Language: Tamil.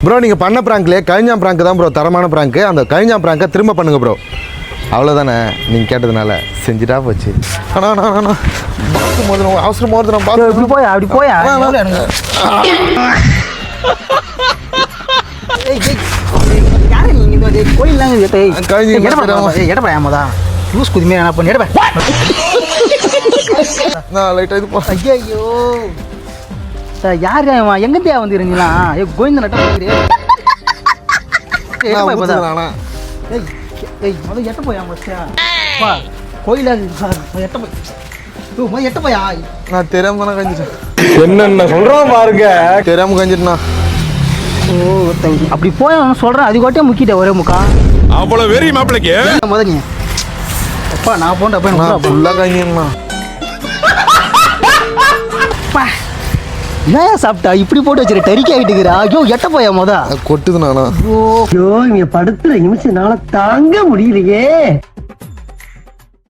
ப்ரோ நீங்கள் பண்ண ப்ராங்க்லேயே கழிஞ்சாம் ப்ராங்க் தான் ப்ரோ தரமான ப்ராங்க் அந்த கழிஞ்சாம் ப்ராங்கை திரும்ப பண்ணுங்க ப்ரோ அவ்வளோதானே நீங்கள் கேட்டதுனால செஞ்சுட்டா போச்சு. அண்ணா அண்ணா அண்ணா பாத்ரூம் மோதிரம் அவசரம் மோதிரம் இப்படி பாத்ரூம். போயா? அப்படி போயா. கழிஞ்சு. நான் லைட்டாக இது போ. யாருயா இவன்? எங்கேருந்துயா வந்து இருந்தீங்களா? ஏய், கோவிந்த நட்டம் வந்துரு. ஏய், முதல்ல எட்ட போயா, மச்சான். அப்பா, கோயிலா. முதல்ல எட்ட போய். முதல்ல எட்ட போயா. நான் தெரியாம தானே கஞ்சிட்டேன் என்னென்ன சொல்றான் பாருங்க தெரியாம கஞ்சிட்டேண்ணா ஓ, அப்படி போய் அவன் சொல்றேன் அது கோட்டையே முக்கிட்ட ஒரே முக்கா அவ்வளவு வெறி மாப்பிளைக்கு முத நீ அப்பா நான் போன்ற அப்பா ஃபுல்லாக கஞ்சிண்ணா என்ன சாப்பிட்டா? இப்படி போட்டு வச்சிரு டரிக்கி ஆகிட்டுக்கிறா ஐயோ எட்ட போயா முத? கொட்டுதுண்ணா ஐயோ ஐயோ இங்க படுத்துற நிமிஷம் தாங்க முடியலையே.